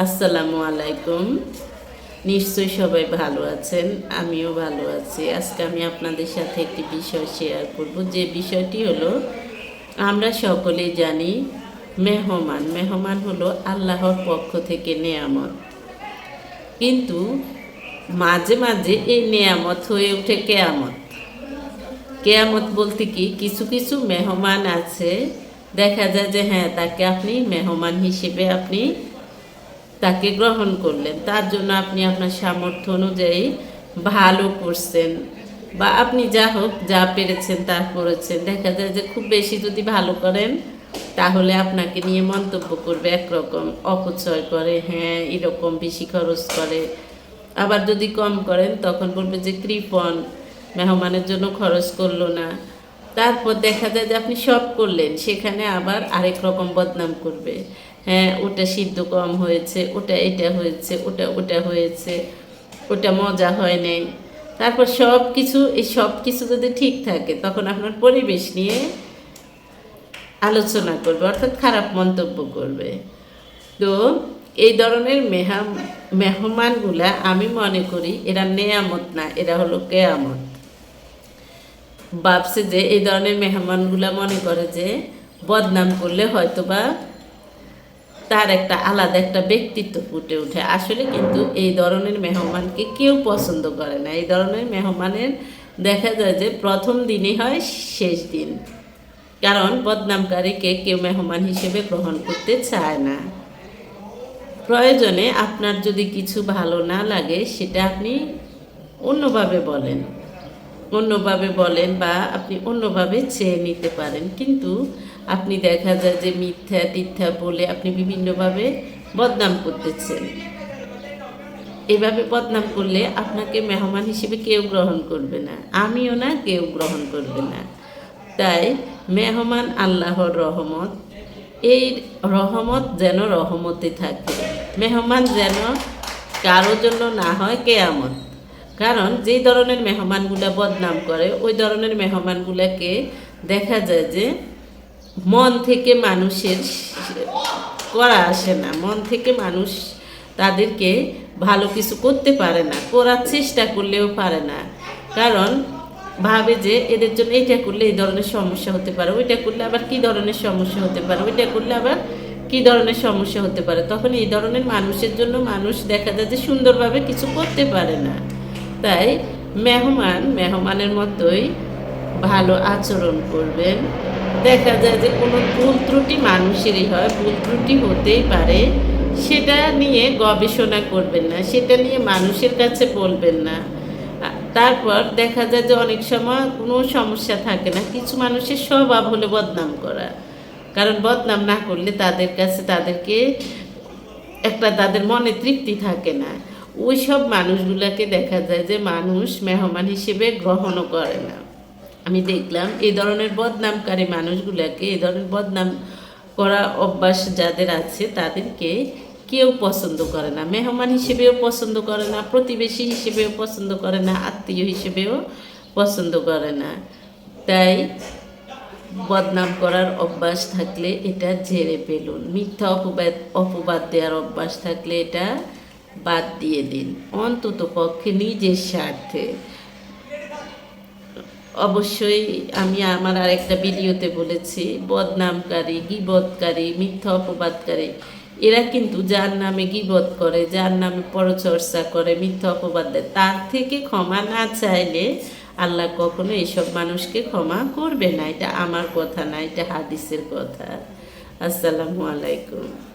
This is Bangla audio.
আসসালামু আলাইকুম। নিশ্চয়ই সবাই ভালো আছেন, আমিও ভালো আছি। আজকে আমি আপনাদের সাথে একটি বিষয় শেয়ার করব। যে বিষয়টি হলো, আমরা সকলেই জানি মেহমান। মেহমান হলো আল্লাহর পক্ষ থেকে নেয়ামত। কিন্তু মাঝে মাঝে এই নেয়ামত হয়ে ওঠে কেয়ামত। কেয়ামত বলতে কি? কিছু কিছু মেহমান আছে, দেখা যায় যে হ্যাঁ তাকে আপনি মেহমান হিসেবে আপনি তাকে গ্রহণ করলেন। তার জন্য আপনি আপনার সামর্থ্য অনুযায়ী ভালো করছেন বা আপনি যা হোক যা পেরেছেন তা করেছেন। দেখা যায় যে খুব বেশি যদি ভালো করেন, তাহলে আপনাকে নিয়ে মন্তব্য করবে একরকম, অপচয় করে হ্যাঁ এরকম বেশি খরচ করে। আবার যদি কম করেন, তখন বলবে যে কৃপন মেহমানের জন্য খরচ করল না। তারপর দেখা যায় যে আপনি সব করলেন, সেখানে আবার আরেক রকম বদনাম করবে। হ্যাঁ ওটা সিদ্ধ কম হয়েছে, ওটা এটা হয়েছে, ওটা ওটা হয়েছে, ওটা মজা হয় নাই। তারপর সব কিছু এই সব কিছু যদি ঠিক থাকে, তখন আপনার পরিবেশ নিয়ে আলোচনা করবে, অর্থাৎ খারাপ মন্তব্য করবে। তো এই ধরনের মেহা, মেহমানগুলা আমি মনে করি এরা নেয়ামত না, এরা হলো কেয়ামত। ভাবছে যে এই ধরনের মেহমানগুলা মনে করে যে বদনাম করলে হয়তোবা তার একটা আলাদা একটা ব্যক্তিত্ব ফুটে ওঠে। আসলে কিন্তু এই ধরনের মেহমানকে কেউ পছন্দ করে না। এই ধরনের মেহমানের দেখা যায় যে প্রথম দিনই হয়, শেষ দিন। কারণ বদনামকারীকে কেউ মেহমান হিসেবে গ্রহণ করতে চায় না। প্রয়োজনে আপনার যদি কিছু ভালো না লাগে, সেটা আপনি অন্যভাবে বলেন। অন্যভাবে বলেন বা আপনি অন্যভাবে চেয়ে নিতে পারেন। কিন্তু আপনি দেখা যায় যে মিথ্যা টিথ্যা বলে আপনি বিভিন্নভাবে বদনাম করতেছেন। এভাবে বদনাম করলে আপনাকে মেহমান হিসেবে কেউ গ্রহণ করবে না, আমিও না, কেউ গ্রহণ করবে না। তাই মেহমান আল্লাহর রহমত, এই রহমত যেন রহমতে থাকে। মেহমান যেন কারোর জন্য না হয় কেয়ামত। কারণ যেই ধরনের মেহমানগুলা বদনাম করে, ওই ধরনের মেহমানগুলাকে দেখা যায় যে মন থেকে মানুষের করা আসে না। মন থেকে মানুষ তাদেরকে ভালো কিছু করতে পারে না, করার চেষ্টা করলেও পারে না। কারণ ভাবে যে এদের জন্য এটা করলে এই ধরনের সমস্যা হতে পারে, ওইটা করলে আবার কি ধরনের সমস্যা হতে পারে, ওইটা করলে আবার কি ধরনের সমস্যা হতে পারে। তখন এই ধরনের মানুষের জন্য মানুষ দেখা যায় যে সুন্দরভাবে কিছু করতে পারে না। তাই মেহমান, মেহমানের মতোই ভালো আচরণ করবেন। দেখা যায় যে কোনো ভুল ত্রুটি মানুষেরই হয়, ভুল ত্রুটি হতেই পারে। সেটা নিয়ে গবেষণা করবেন না, সেটা নিয়ে মানুষের কাছে বলবেন না। তারপর দেখা যায় যে অনেক সময় কোনো সমস্যা থাকে না, কিছু মানুষের স্বভাব হলে বদনাম করা। কারণ বদনাম না করলে তাদের কাছে তাদেরকে একটা তাদের মনে তৃপ্তি থাকে না। ওই সব মানুষগুলোকে দেখা যায় যে মানুষ মেহমান হিসেবে গ্রহণও করে না। আমি দেখলাম এই ধরনের বদনামকারী মানুষগুলোকে এই ধরনের বদনাম করা অভ্যাস যাদের আছে, তাদেরকে কেউ পছন্দ করে না। মেহমান হিসেবেও পছন্দ করে না, প্রতিবেশী হিসেবেও পছন্দ করে না, আত্মীয় হিসেবেও পছন্দ করে না। তাই বদনাম করার অভ্যাস থাকলে এটা ঝেড়ে ফেলুন। মিথ্যা অপবাদ অপবাদ দেওয়ার অভ্যাস থাকলে এটা বাদ দিয়ে দিন। অন্তত পক্ষে নিজের স্বার্থে। অবশ্যই আমি আমার আরেকটা ভিডিওতে বলেছি, বদনামকারী, গিবৎকারী, মিথ্যা অপবাদকারী। এরা কিন্তু যার নামে গিবত করে, যার নামে পরচর্চা করে, মিথ্যা অপবাদ দেয়। তার থেকে ক্ষমা না চাইলে আল্লাহ কখনো এইসব মানুষকে ক্ষমা করবে না। এটা আমার কথা না, এটা হাদিসের কথা। আসসালামু আলাইকুম।